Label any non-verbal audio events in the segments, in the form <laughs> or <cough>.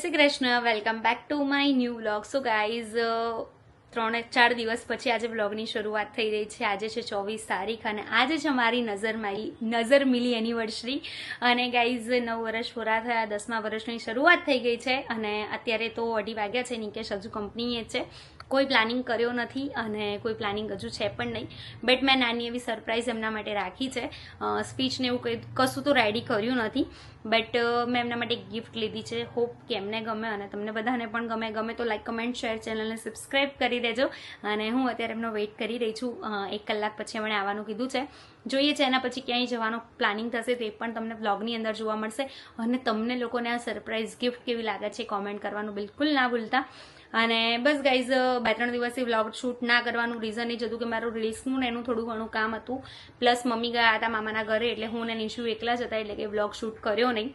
Shri Krishna welcome back to my new vlog so guys ત્રણ ચાર દિવસ પછી આજે વ્લોગની શરૂઆત થઈ રહી છે. આજે છે ચોવીસ તારીખ અને આજે છે મારી નજર મારી, નજર મિલી એનિવર્સરી અને ગાઈઝ નવ વર્ષ પૂરા થયા, દસમા વર્ષની શરૂઆત થઈ ગઈ છે અને અત્યારે તો અઢી વાગ્યા છે, નિકેશ હજુ કંપનીએ છે. કોઈ પ્લાનિંગ કર્યો નથી અને કોઈ પ્લાનિંગ હજુ છે પણ નહીં. બટ મેં નાની એવી સરપ્રાઇઝ એમના માટે રાખી છે. સ્પીચને એવું કશું તો રેડી કર્યું નથી. બટ મેં એમના માટે એક ગિફ્ટ લીધી છે. હોપ કે એમને ગમે અને તમને બધાને પણ ગમે. ગમે તો લાઈક કમેન્ટ શેર ચેનલને સબસ્ક્રાઈબ કરી દેજો. અને હું અત્યારે એમનો વેઇટ કરી રહી છું. એક કલાક પછી એમણે આવવાનું કીધું છે. જોઈએ છે એના પછી ક્યાંય જવાનો પ્લાનિંગ થશે તો પણ તમને બ્લોગની અંદર જોવા મળશે. અને તમને લોકોને આ સરપ્રાઈઝ ગિફ્ટ કેવી લાગે છે કોમેન્ટ કરવાનું બિલકુલ ના ભૂલતા. અને બસ ગાઈઝ બે ત્રણ દિવસથી વ્લોગ શૂટ ના કરવાનું રીઝન એ જ હતું કે મારું રિલ્સનું ને એનું થોડું ઘણું કામ હતું. પ્લસ મમ્મી ગયા હતા મામાના ઘરે એટલે હું ને નિશુ એકલા જ હતા એટલે કે વ્લોગ શૂટ કર્યો નહીં.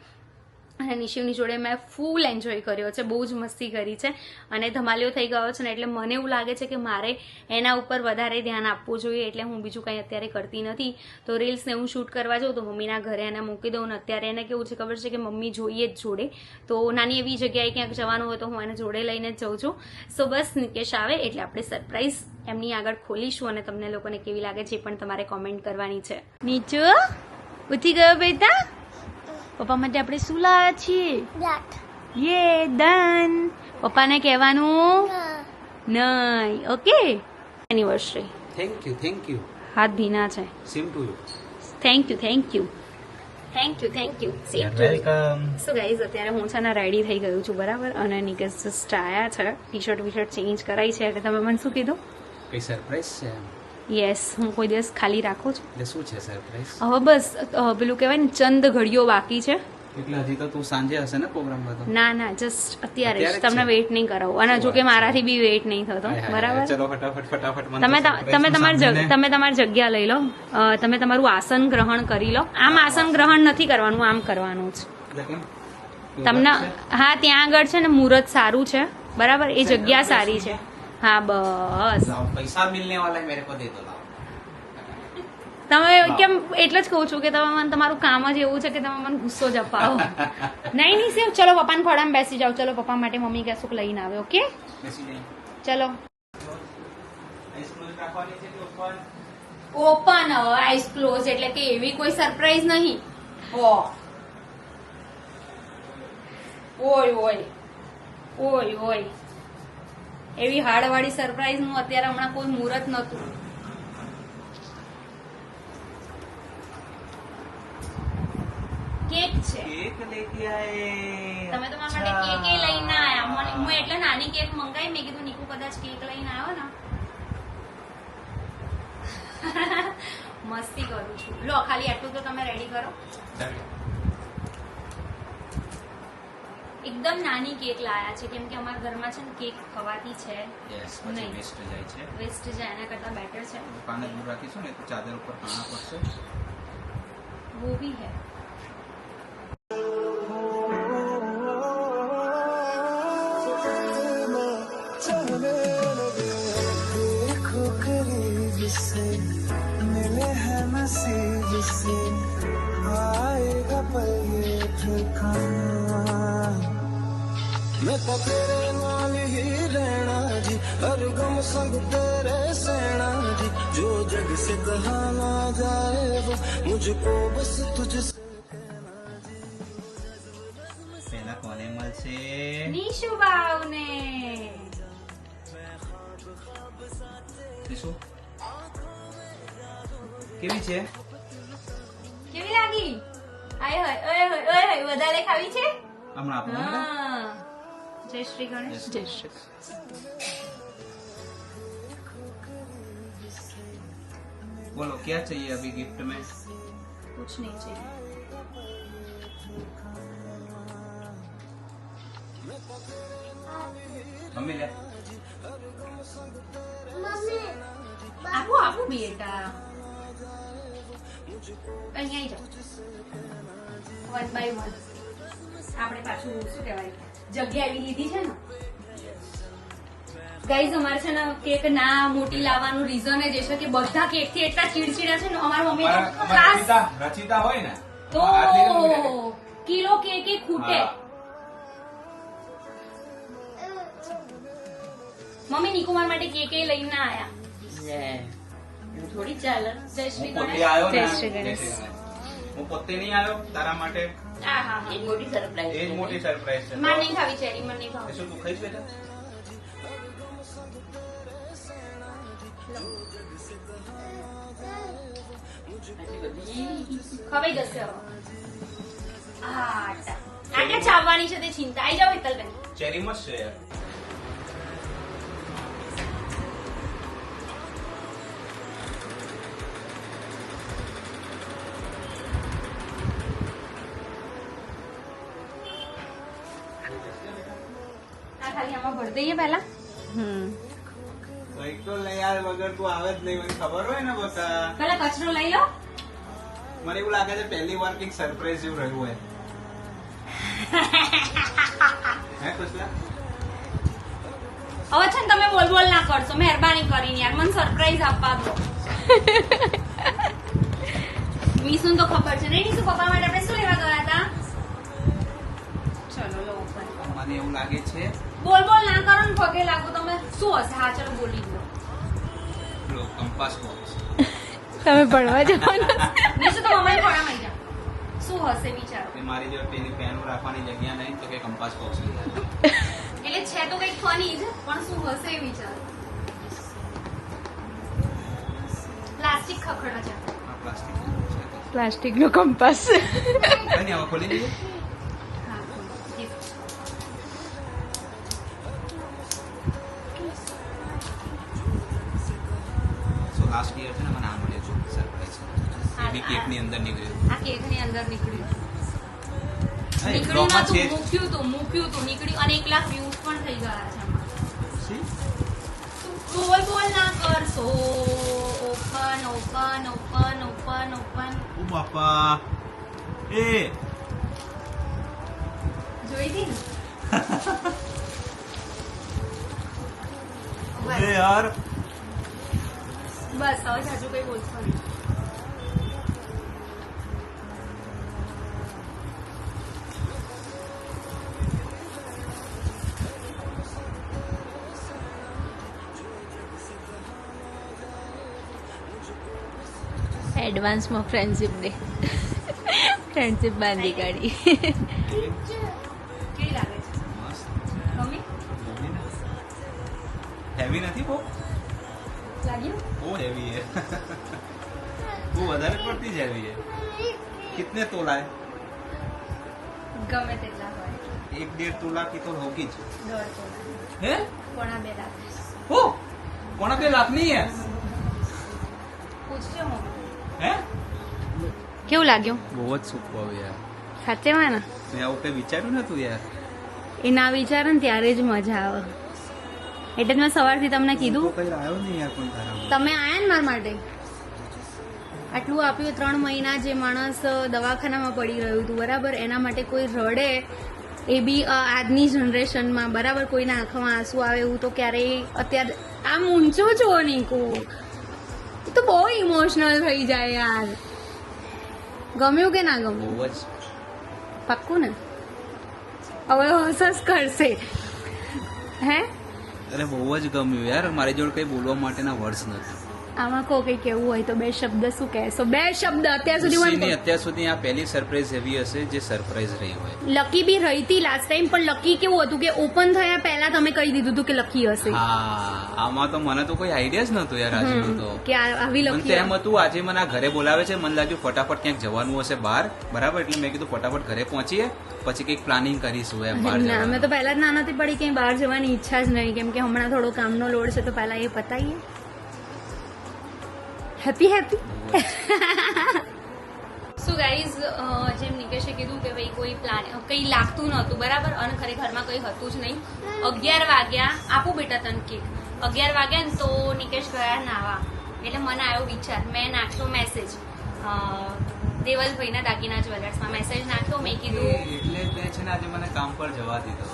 અને નિશિવની જોડે મેં ફૂલ એન્જોય કર્યો છે, બહુ જ મસ્તી કરી છે. અને ધમાલિયો થઈ ગયો છે ને, એટલે મને એવું લાગે છે કે મારે એના ઉપર વધારે ધ્યાન આપવું જોઈએ, એટલે હું બીજું કંઈ અત્યારે કરતી નથી. તો રીલ્સને હું શૂટ કરવા જાઉં તો મમ્મીના ઘરે એને મૂકી દઉં ને અત્યારે એને કેવું છે ખબર છે કે મમ્મી જોઈએ જ જોડે. તો નાની એવી જગ્યાએ ક્યાંક જવાનું હોય તો હું એને જોડે લઈને જ જઉં છું. સો બસ નિકેશ આવે, એટલે આપણે સરપ્રાઈઝ એમની આગળ ખોલીશું અને તમને લોકોને કેવી લાગે છે એ પણ તમારે કોમેન્ટ કરવાની છે. નીચો, ઉઠી ગયો બેટા? પપ્પા માટે આપણે શું લાવ્યા છીએ? યે ડન પપ્પાને કહેવાનું નહીં okay? Anniversary thank you thank you હાથ ભીના છે. Same to you thank you thank you thank you thank you same to welcome so guys અત્યારે હું છે ને રેડી થઈ ગયું છું બરાબર? અને નિકેશ જસ્ટ આયા છે. T shirt V shirt change કરાઈ છે એટલે તમે મને શું કીધું? કઈ સરપ્રાઈઝ છે યસ હું કોઈ દિવસ ખાલી રાખું છું. એટલે શું છે સરપ્રાઈઝ હવે બસ પેલું કહેવાય ને ચંદ ઘડીઓ બાકી છે. એટલે હજી તો તું સાંજે હશે ને પ્રોગ્રામ બધો ના ના જસ્ટ અત્યારે જ. તમને વેઇટ નહીં કરાવું. અને જો કે મારાથી બી વેઇટ નહીં થતો. બરાબર? ચલો ફટાફટ ફટાફટ તમે તમે તમારી તમે તમારી જગ્યા લઈ લો. તમે તમારું આસન ગ્રહણ કરી લો. આમ આસન ગ્રહણ નથી કરવાનું આમ કરવાનું છે? એવું તમને હા ત્યાં આગળ છે ને મુહૂર્ત સારું છે. બરાબર? એ જગ્યા સારી છે. હા બસ. લાવો, પૈસા મિલને વાલા મેરે કો દે દો લાવો. તમે કેમ એટલે જ કહું છું કે તમે મને તમારું કામ જ એવું છે કે તમે મને ગુસ્સો જ અપાવો <laughs> નહીં નહીં સેવ ચલો પપ્પાને ફળામાં બેસી જાઓ. ચલો પપ્પા માટે મમ્મી કહેશું કે લઈને આવે ઓકે? ચલો? ઓપન આઈસ ક્લોઝ એટલે કે એવી કોઈ સરપ્રાઈઝ નહીં. ઓય ઓય. ઓય ઓય. એવી હાડવાળી સરપ્રાઈઝનું અત્યારે હમણાં કોઈ મુહૂર્ત નહોતું. કેક છે. કેક લેકે આયે. તમે તો મારા માટે કેક એ લઈને આયા. હું એટલે નાની કેક મંગાવી મેં કીધું નીકુ કદાચ કેક લઈને આવ્યો ને. <laughs> મસ્તી કરું છું. લો ખાલી આટલું તો તમે રેડી કરો. એકદમ નાની કેક લાયા છે કેમ કે અમારા ઘરમાં છે ને કેક ખવાતી છે Yes, પછી નહીં. waste જાય છે વેસ્ટ જાય એના કરતા બેટર છે પાને દૂર રાખીશું ને તો ચાદર ઉપર પાણા પડશે वो भी है देखो करीब से मिले हैं नसीब से आएगा पल ये ठिकाना मैं तो तेरे नाल ही रहना जी हर गम संग तेरे सहना जी जो जग से कहा ना जाए वो मुझको बस तुझसे પહેલા કોને મળશે નીશુ બાવને શું કેવી છે કેવી લાગી આય હોય ઓય હોય ઓય હોય વધારે ખાવી છે હમણાં આપો મને. હા જય શ્રી ગણેશ જય શ્રી बोलो क्या चाहिए अभी गिफ्ट में कुछ नहीं चाहिए मम्मी ले આપો આપો બેટા અહીંયા આવી જાઓ. વન બાય વન આપણે પાછું શું કહેવાય? જગ્યા એવી લીધી છે ને? ગાઈઝ અમારે છે ને કેક ના મોટી લાવવાનું રીઝન જ છે કે બધા કેકથી એટલા ચીડચીડા છે ને અમારા મમ્મી રચિતા હોય ને તો કિલો કેક એ ખૂટે. મમ્મી નિકુમાર માટે કેક લઈને આયા. થોડી ચાલે જય શ્રી ગણેશ. જય શ્રી ગણેશ. હું પોતે નહીં આવ્યો તારા માટે? હા હા એ મોટી એ મોટી સરપ્રાઈઝ છે. માર નહીં ખાવી ચેરી મને નહીં ખાવી. શું તું ખાઈશ બેટા? ખવાઈ જશે આટા ચાવવાની છે તે ચિંતા. આઈ જાઓ હેતલબેન ચેરી મસ્ત છે યાર આ દઈએ પહેલા? કંઈક તો લઈ યાર વગર તું આવે જ નહીં મને ખબર હોય ને બકા. પહેલા કચરો લઈ લો. મને એવું લાગે છે પહેલી વાર કંઈક સરપ્રાઈઝ જેવું રહ્યું હોય. <laughs> હે કુશલા હવે છે ને તમે બોલ બોલ ના કરશો મહેરબાની કરીને યાર મને સરપ્રાઈઝ આપવા દો. <laughs> મીસુન તો ખબર છે. નહીં શું પપ્પા માટે આપણે શું લેવા ગયા હતા? ચલો લો મને એવું લાગે છે બોલ બોલ ના કરો ને પગે લાગો. તમે શું હશે? હા ચલો બોલી દો. કંપાસ તમે ભણવા જવાના નીસુ તો મમ્મી પડામાં જાવ શું હશે વિચારો? મારી જો પેલી પેન રાખવાની જગ્યા નહીં તો કે કંપાસ બોક્સ એટલે છે તો કંઈક ફની જ પણ શું હશે એ વિચારો. પ્લાસ્ટિક ખખડો છે પ્લાસ્ટિક પ્લાસ્ટિક નો કંપાસ. નહીં ખોલી દઈએ સરપ્રાઈઝ કેકની અંદર નીકળ્યું? આ કેકની અંદર નીકળ્યું. નીકળ્યું નતું મૂક્યું તું મૂક્યું તું નીકળ્યું. અને એક લાખ વ્યૂઝ પણ થઈ ગયા છે તું બોલ બોલ ના કરશો. Open open open open open ઓ બાપા. એ. જોઈ હતી ને? <laughs> બસ યાર. બસ હવે જાજુ કઈ બોલશો નહીં. એડવાન્સમાં ફ્રેન્ડશીપ ડે ફ્રેન્ડશીપ બાંધી કાઢી. હેવી નથી બહુ? લાગ્યું? બહુ હેવી હે બહુ વધારે પડતી જ હેવી હે કિતને તોલા ગમે તેટલા હોય. એક ડેઢ તોલા કી તો હોગી જ. હે? પોણા બે લાખ. ઓ પોણા બે લાખ નહીં હે પૂછજો મમ્મી. કેવું લાગ્યું? બહુ જ સુપર યાર. સાચેમાં ને? મેં આવું કઈ વિચાર્યું નતું યાર. એ ના વિચારે ને ત્યારે જ મજા આવે. એટલે જ મેં સવારથી તમને કીધું. આવ્યો નહીં યાર પણ તમે આયા ને મારા માટે? આટલું આપ્યું ત્રણ મહિના જે માણસ દવાખાનામાં પડી રહ્યું હતું બરાબર? એના માટે કોઈ રડે એ બી આજની જનરેશનમાં. બરાબર? કોઈના આંખમાં આંસુ આવે એવું તો ક્યારેય અત્યારે આમ ઊંચો છો નીકું. તો બહુ ઇમોશનલ થઈ જાય યાર. ગમ્યું કે ના ગમ્યું? પાક્કું ને? હવે હસસ કરશે. હે? અરે બહુ જ ગમ્યું યાર. મારી જોડે કઈ બોલવા માટેના વર્ડ્સ નથી. આમાં કહો કઈ કેવું હોય તો બે શબ્દ શું કહેશો? બે શબ્દ અત્યાર સુધી મને અત્યાર સુધી આ પહેલી સરપ્રાઈઝ એવી હશે જે સરપ્રાઈઝ રહી હોય. લકી બી રહી હતી લાસ્ટ ટાઈમ પણ લકી કેવું હતું કે ઓપન થયા પહેલા તમે કહી દીધું હતું કે લકી હશે. હા આમાં તો મને તો કોઈ આઈડિયા જ નતો યાર આજનું તો. કે આવી લકી એમ હતું આજે મને આ ઘરે બોલાવે છે મને લાગ્યું ફટાફટ ક્યાંક જવાનું હશે બહાર. બરાબર? એટલે મેં કીધું ફટાફટ ઘરે પહોંચીએ પછી કંઈક પ્લાનિંગ કરીશું એમ બહાર ના મેં તો પહેલા જ ના નથી પડી કે બહાર જવાની ઈચ્છા જ નહીં કેમ કે હમણાં થોડો કામનો લોડ છે તો પહેલા એ પતાઈએ. Happy happy. સો ગાઈઝ જેમ નિકેશે કીધું કે ભાઈ કોઈ પ્લાન કંઈ લાગતું નહોતું બરાબર? અને ખરેખરમાં કંઈ હતું જ નહીં. અગિયાર વાગ્યા આપું બેટા તને કેક. અગિયાર વાગ્યા ને તો નિકેશ ગયા નાવા. એટલે મને આવ્યો વિચાર મેં નાખ્યો મેસેજ દેવલભાઈના દાગીના જ્વેલર્સમાં મેસેજ નાખ્યો મેં કીધું એટલે તે છે ને આજે મને કામ પર જવા દીધો.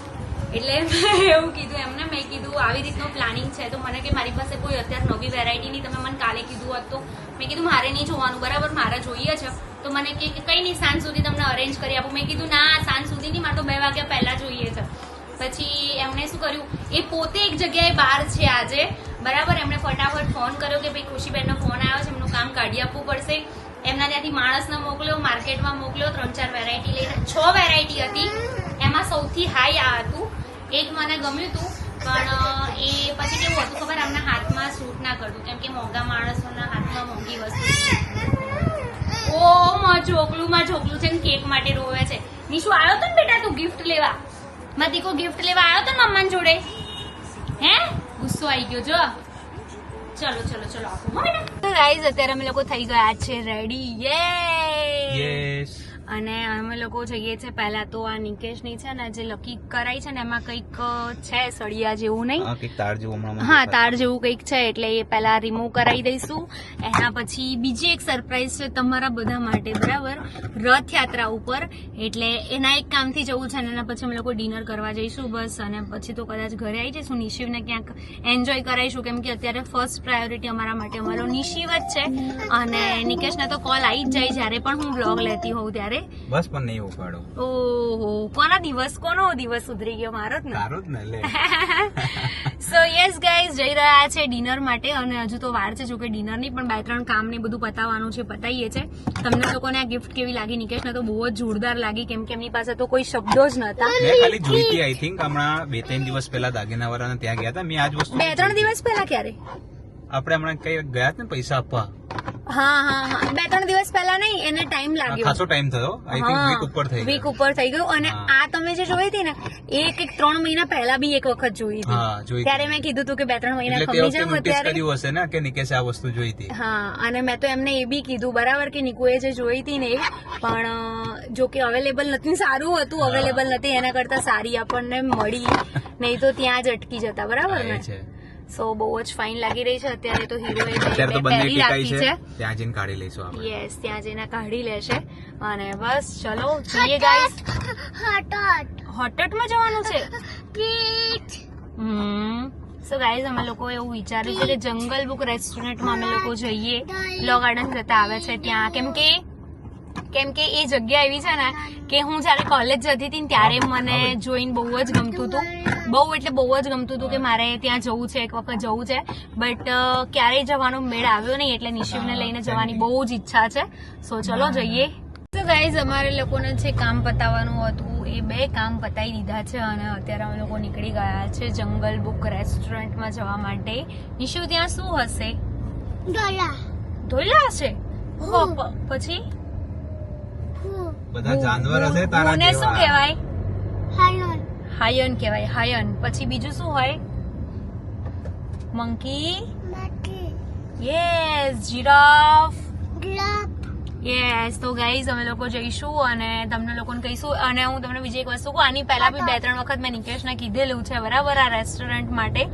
એટલે મેં એવું કીધું, એમને મેં કીધું, આવી રીતનું પ્લાનિંગ છે, તો મને કે મારી પાસે કોઈ અત્યારે નવી વેરાયટીની તમે મને કાલે કીધું હોત મેં કીધું, મારે નહીં જોવાનું, બરાબર? મારે જોઈએ છે. તો મને કે કે કંઈ નહીં, સાંજ સુધી તમને અરેન્જ કરી આપું. મેં કીધું, ના, સાંજ સુધી નહીં, મારે તો બે વાગ્યા પહેલા જોઈએ છે. પછી એમણે શું કર્યું? એ પોતે એક જગ્યાએ બહાર છે આજે, બરાબર? એમણે ફટાફટ ફોન કર્યો કે ભાઈ, ખુશીબેનનો ફોન આવ્યો છે, એમનું કામ કાઢી આપવું પડશે. એમના ત્યાંથી માણસને મોકલ્યો, માર્કેટમાં મોકલ્યો, ત્રણ ચાર વેરાયટી લઈને. છ વેરાયટી હતી. એમાં સૌથી હાઈ આ હતું. એક મને ગમ્યું હતું પણ એ પછી કેવું હતું ખબર આમના હાથમાં સૂટ ના કરતું કેમ કે મોંઘા માણસોના હાથમાં મોંઘી વસ્તુ ઓ માં ઢોકલું માં ઢોકલું છે ને કેક માટે રોવે છે. નિશુ આવ્યો તો ને બેટા તું ગિફ્ટ લેવા? માં દીકો ગિફ્ટ લેવા આવ્યો તો ને મમ્મા જોડે? હે? ગુસ્સો આવી ગયો જો. ચલો ચલો ચલો આપો તો ગાઈઝ અત્યારે અમે લોકો થઈ ગયા છે રેડી યે યસ અને અમે લોકો જઈએ છીએ પહેલા તો આ નિકેશની છે ને જે લકી કરાઈ છે ને એમાં કંઈક છે સળિયા જેવું નહીં? તાર જેવું હા તાર જેવું કંઈક છે એટલે એ પહેલા રિમૂવ કરાવી દઈશું. એના પછી બીજી એક સરપ્રાઈઝ છે તમારા બધા માટે બરાબર? રથયાત્રા ઉપર. એટલે એના એક કામથી જવું છે અને એના પછી અમે લોકો ડિનર કરવા જઈશું બસ. અને પછી તો કદાચ ઘરે આવી જઈશું. નિશિવને ક્યાંક એન્જોય કરાવીશું કેમ કે અત્યારે ફર્સ્ટ પ્રાયોરિટી અમારા માટે અમારો નિશિવ જ છે. અને નિકેશને તો કોલ આવી જ જાય. જ્યારે પણ હું બ્લોગ લેતી હોઉં ત્યારે. બસ પણ નહીં ઉપાડો. ઓહો કોના દિવસ કોનો દિવસ સુધરી ગયો? મારો જ ને. તારો જ ને લે. સો યસ ગાઈઝ જઈ રહ્યા છે ડિનર માટે અને હજુ તો વાર છે જોકે ડિનરની પણ બે ત્રણ કામ ને બધું પતાવવાનું છે પતાઈએ છે. તમને લોકોને આ ગિફ્ટ કેવી લાગી નિકેશને તો બહુ જ જોરદાર લાગી કેમ કે એમની પાસે તો કોઈ શબ્દો જ નતા. મેં ખાલી જોઈ હતી આઈ થિંક હમણાં બે ત્રણ દિવસ પહેલા દાગીના વાળાને ત્યાં ગયા હતા મેં આજ વસ્તુ બે ત્રણ દિવસ પહેલા ક્યારે? આપણે હમણાં કઈ ગયા ને પૈસા આપવા? હા હા હા. બે ત્રણ દિવસ પહેલા નહીં એને ટાઈમ લાગ્યો. ખાસો ટાઈમ થયો. આઈ થિંક વીક ઉપર થઈ વીક ઉપર થઈ ગયું. અને આ તમે જે જોઈ હતી ને એક એક ત્રણ મહિના પહેલા બી એક વખત જોઈ હતી. ત્યારે મેં કીધું હતું કે બે ત્રણ મહિના ખમી જાવ કર્યું હશે ને કે નિકેશે આ વસ્તુ જોઈ હતી. હા અને મેં તો એમને એ બી કીધું બરાબર કે નિકુએ જે જોઈ હતી ને પણ જો કે અવેલેબલ નથી સારું હતું અવેલેબલ નથી એના કરતા સારી આપણને મળી. નહીં તો ત્યાં જ અટકી જતા બરાબર ને? છે. સો બહુ જ ફાઇન લાગી રહી છે. અત્યારે તો હીરોએ અત્યારે તો બંને ટીકાઈ રાખી છે. ત્યાં જઈને કાઢી લઈશું આપણે. યસ ત્યાં જઈને કાઢી લેશે. અને બસ ચલો જઈએ ગાઈસ હોટટમાં જવાનું છે? હમ. સો ગાઈઝ અમે લોકો એવું વિચાર્યું છે કે જંગલ બુક રેસ્ટોરન્ટમાં અમે લોકો જઈએ. લો ગાર્ડન જતા આવે છે ત્યાં. કેમ કે કેમ કે એ જગ્યા એવી છે ને કે હું જ્યારે કોલેજ જતી હતી ને ત્યારે મને જોઈને બહુ જ ગમતું હતું. બહુ એટલે બહુ જ ગમતું હતું કે મારે ત્યાં જવું છે એક વખત જવું છે. બટ ક્યારેય જવાનો મેળ આવ્યો નહીં એટલે નિશિવને લઈને જવાની બહુ જ ઈચ્છા છે. સો ચલો જઈએ. તો ગાઈઝ અમારે લોકોને જે કામ પતાવવાનું હતું એ બે કામ પતાવી દીધા છે અને અત્યારે અમે લોકો નીકળી ગયા છે જંગલ બુક રેસ્ટોરન્ટમાં જવા માટે. નિશુ ત્યાં શું હશે? ધોઈલા હશે? હો, પછી? બધા જાનવર હશે તારા જેવા શું. કહેવાય? હાયન. કહેવાય હાયન. પછી બીજું શું હોય? મંકી? Yes giraffe. યસ તો ગાઈઝ અમે લોકો જઈશું અને તમને લોકોને કહીશું અને હું તમને બીજી એક વસ્તુ કહું આની પહેલા બી બે ત્રણ વખત મેં નિકેશને કીધેલું છે બરાબર આ રેસ્ટોરન્ટ માટે.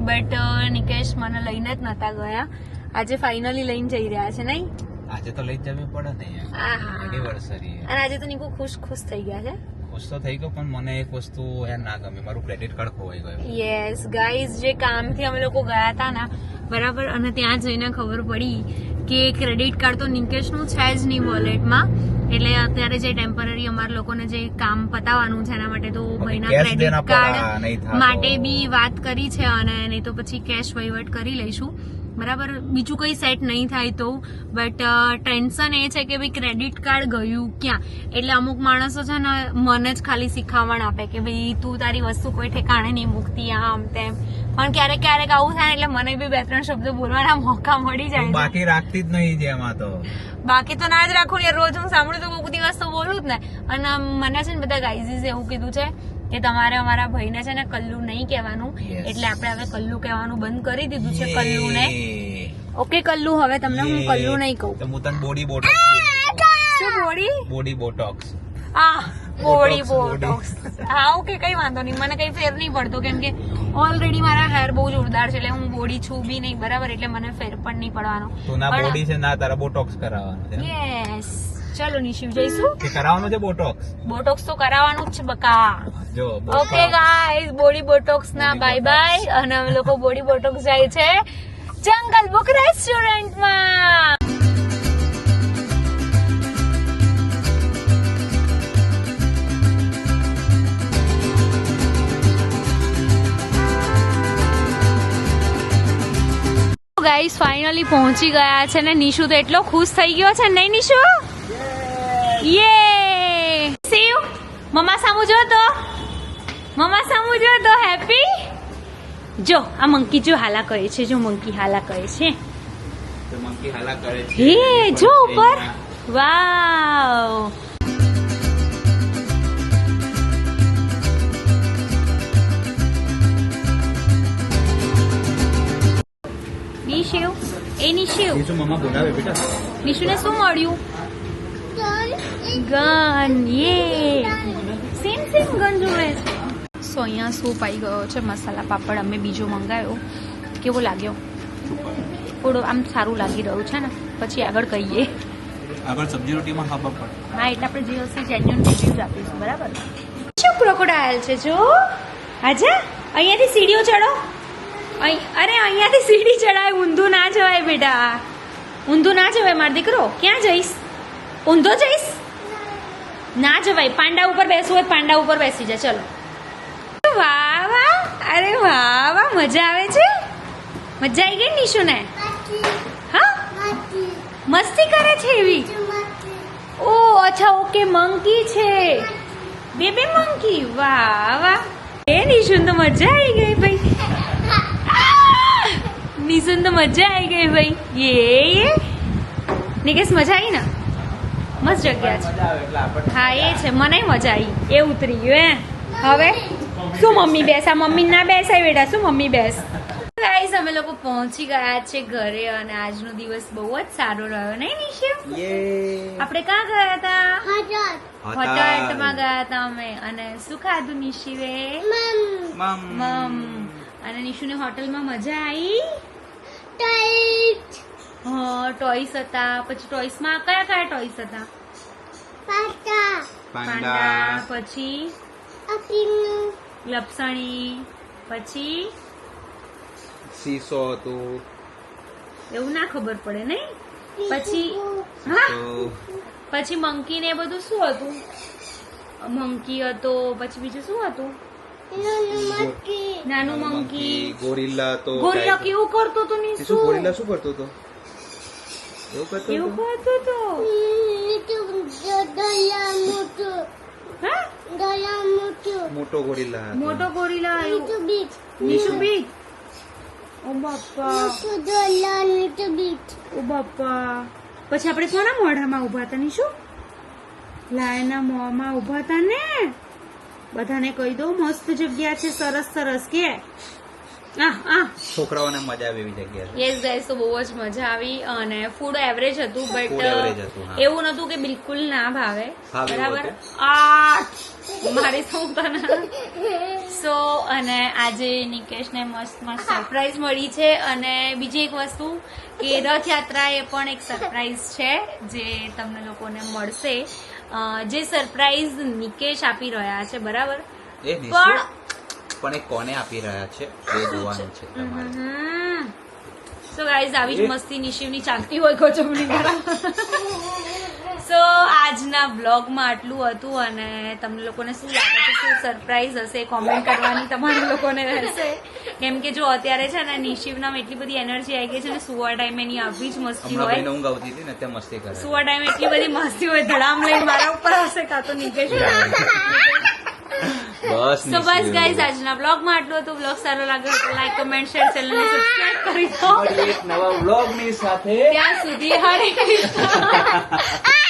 બટ નિકેશ મને લઈને જ નતા ગયા. આજે ફાઇનલી લઈને જઈ રહ્યા છે નહીં? આજે તો લઈ જવી પડે ને યાર. એનિવર્સરી અને આજે તો નિકુ ખુશ ખુશ થઈ ગયા છે? ખુશ તો થઈ ગયો પણ મને એક વસ્તુ યાર ના ગમી. મારું ક્રેડિટ કાર્ડ ખોવાઈ ગયું. યસ ગાઈઝ જે કામથી અમે લોકો ગયા હતા ને બરાબર? અને ત્યાં જઈને ખબર પડી કે ક્રેડિટ કાર્ડ તો નિકેશનું છે જ નહીં વોલેટમાં એટલે અત્યારે જે ટેમ્પરરી અમારા લોકોને જે કામ પતાવવાનું છે એના માટે તો ભાઈના ક્રેડિટ કાર્ડ માટે બી વાત કરી છે અને નહીં તો પછી કેશ વહીવટ કરી લઈશું. બરાબર બીજું કંઈ સેટ નહીં થાય તો. બટ ટેન્શન એ છે કે ભાઈ ક્રેડિટ કાર્ડ ગયું ક્યાં? એટલે અમુક માણસો છે ને મને જ ખાલી શીખામણ આપે કે ભાઈ તું તારી વસ્તુ કોઈ ઠેકાણે નહીં મૂકતી આમ તેમ. પણ ક્યારેક ક્યારેક આવું થાય ને એટલે મને બી બે ત્રણ શબ્દો બોલવાના મોકા મળી જાય બાકી રાખતી જ નહીં એમાં તો. બાકી તો ના જ રાખું યાર રોજ હું સાંભળું તો કોઈક દિવસ તો બોલું જ ને. અને મને છે ને બધા ગાઈઝીસ એવું કીધું છે કે તમારે અમારા ભાઈને છે ને કલ્લુ નહીં કહેવાનું. એટલે આપણે હવે કલ્લુ કહેવાનું બંધ કરી દીધું છે કલ્લુને. ને ઓકે કલ્લુ હવે તમને હું કલ્લુ નહીં કહું. તો હું તને બોડી બોટોક્સ શું બોડી? Body botox. આ બોડી બોટોક્સ. હા ઓકે કઈ વાંધો નહીં. મને કઈ ફેર નહીં પડતો કેમ કે ઓલરેડી મારા હેર બહુ જોરદાર છે એટલે હું બોડી છું બી નહીં બરાબર? એટલે મને ફેર પણ નહીં પડવાનો. તું ના બોડી છે ના તારા બોટોક્સ કરાવવાનો યસ ચલો નિશિમ જઈશું. કે કરાવવાનું છે બોટોક્સ? બોટોક્સ તો કરાવવાનું જ છે બકા. જો ઓકે ગાઈસ બોડી બોટોક્સ ના બાય બાય અને અમે લોકો બોડી બોટોક્સ જાય છે જંગલ બુક રેસ્ટોરન્ટમાં ગાઈસ ફાઇનલી પહોંચી ગયા છે ને નિશુ તો એટલો ખુશ થઈ ગયો છે. નહીં નિશુ? યે સેવ મમ્મા સામુ જો તો મમ્મા સામુ જો તો હેપી જો આ મંકી જો હાલા કરે છે જો મંકી હાલા કરે છે. તો મંકી હાલા કરે છે. હે જો ઉપર. વાવ. નિશિવ એ નિશિવ બીજું મમ્મા બોલાવે બેટા. નિશુને શું મળ્યું? ગન યે. સેમ સેમ ગન જોવે. સો અહીંયા સૂપ આવી ગયો છે મસાલા પાપડ અમે બીજો મંગાવ્યો કેવો લાગ્યો? થોડો આમ સારું લાગી રહ્યું છે ને પછી આગળ કહીએ. આગળ સબ્જી રોટીમાં હા પાપડ હા એટલે આપણે જે હશે જેન્યુઅન રિવ્યુઝ આપીશું બરાબર? શું ક્રોકોડાયલ છે જો? આજા અહીંયાથી સીડીઓ ચડો. અરે અહીંયાથી સીડી ચડાય ઊંધું ના જવાય બેટા. ઊંધું ના જવાય મારો દીકરો. ક્યાં જઈશ? ઊંધો જઈશ? ના જવાય, પાંડા ઉપર બેસવું હોય, પાંડા ઉપર બેસી જા, ચલો. વાહ વાહ, અરે વાહ વાહ, મજા આવે છે. મજા આવી ગઈ નિશુને? હા? મસ્તી કરે છે એવી? ઓ, અચ્છા, ઓકે, મંકી છે. Baby monkey? વાહ વાહ. એ નિશુન તો મજા આવી ગઈ ભાઈ. નિશુન તો મજા આવી ગઈ ભાઈ. યે. નિકેશ, મજા આવી ને? મસ્ત જગ્યા છે. હા એ છે. મને મજા આવી એ ઉતરી ગયું હે હવે? શું મમ્મી બેસા? મમ્મી ના બેસાય બેટા? શું મમ્મી બેસ? ગાઈસ અમે લોકો પહોંચી ગયા છે ઘરે અને આજનો દિવસ બહુ જ સારો રહ્યો. નહીં નિશિવ આપણે ક્યાં ગયા હતા. હોટલમાં ગયા હતા અમે. અને શું ખાધું નિશિવે? મમ. મમ. અને નિશુને હોટલમાં મજા આવી હા ટોયસ હતા. પછી ટોયસમાં કયા કયા ટોયસ હતા? પાંડા. પાંડા. પછી? લપસણી. પછી? સીસો હતું. એવું ના ખબર પડે નહીં? પછી? હા? પછી મંકી ને એ બધું શું હતું? મંકી હતો પછી બીજું શું હતું? નાનું મંકી. ગોરિલ્લા હતો ગોરિલા કેવું કરતો તો શું ગોરિલ્લા શું કરતો હતો? એવું તો? મોટો ગોરીલા મોટો ગોરીલા આવ્યો બીચ ઓ બાપા. ઓ બાપા. પછી આપણે કોના મોઢામાં ઊભા હતા નીશું? લાયના મોંમાં ઊભા હતા ને? બધાને કહી દો મસ્ત જગ્યા છે સરસ સરસ કે? છોકરાઓને મજા આવે એવી જગ્યા યસ ગાઈસ તો બહુ જ મજા આવી અને ફૂડ એવરેજ હતું બટ. એવું નતું કે બિલકુલ ના ભાવે. બરાબર? મારી સંતાના સો અને આજે નિકેશને મસ્ત મસ્ત સરપ્રાઈઝ મળી છે અને બીજી એક વસ્તુ કે રથયાત્રા એ પણ એક સરપ્રાઈઝ છે જે તમને લોકોને મળશે. જે સરપ્રાઈઝ નિકેશ આપી રહ્યા છે બરાબર? પણ પણ એ કોને આપી રહ્યા છે? એ જોવાનું છે. તમારે. સો ગાઈઝ આવી જ મસ્તી નિશિવની ચાલતી હોય કોચમણી સો આજના બ્લોગમાં આટલું હતું અને તમને લોકોને શું લાગે છે શું સરપ્રાઈઝ હશે કોમેન્ટ કરવાની તમારા લોકોને રહેશે. કેમ કે જો અત્યારે છે ને નિશિવ નામ એટલી બધી એનર્જી આવી ગઈ છે ને સુવા ટાઈમ એની આવી જ મસ્તી હોય. ઊંઘ આવતી હતી ને ત્યાં મસ્તી કરે. સુવા ટાઈમ એટલી બધી મસ્તી હોય ધડામ લઈને મારા ઉપર હશે કાં તો નિકેશ બસ તો બસ ગાઈઝ આજના બ્લોગમાં આટલું હતું. બ્લોગ સારો લાગ્યો તો લાઈક કમેન્ટ શેર ચેનલને સબસ્ક્રાઇબ કરી દો. એક નવા વ્લોગની સાથે ત્યાં સુધી હરે કૃષ્ણ. <laughs>